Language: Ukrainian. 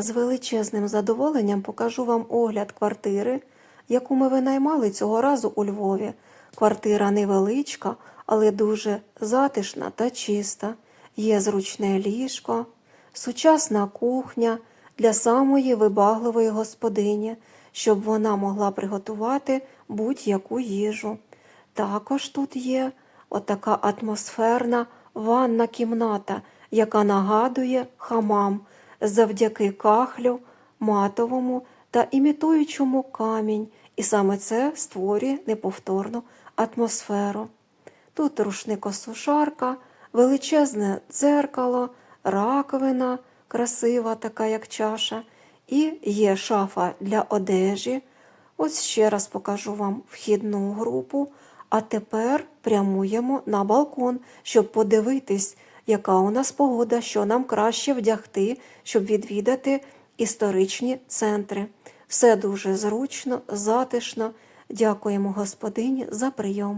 З величезним задоволенням покажу вам огляд квартири, яку ми винаймали цього разу у Львові. Квартира невеличка, але дуже затишна та чиста. Є зручне ліжко, сучасна кухня для самої вибагливої господині, щоб вона могла приготувати будь-яку їжу. Також тут є отака атмосферна ванна кімната, яка нагадує хамам завдяки кахлю, матовому та імітуючому камінь, і саме це створює неповторну атмосферу. Тут рушникосушарка, величезне дзеркало, раковина, красива, така як чаша, і є шафа для одежі. Ось ще раз покажу вам вхідну групу. А тепер прямуємо на балкон, щоб подивитись, яка у нас погода, що нам краще вдягти, щоб відвідати історичні центри. Все дуже зручно, затишно. Дякуємо господині за прийом.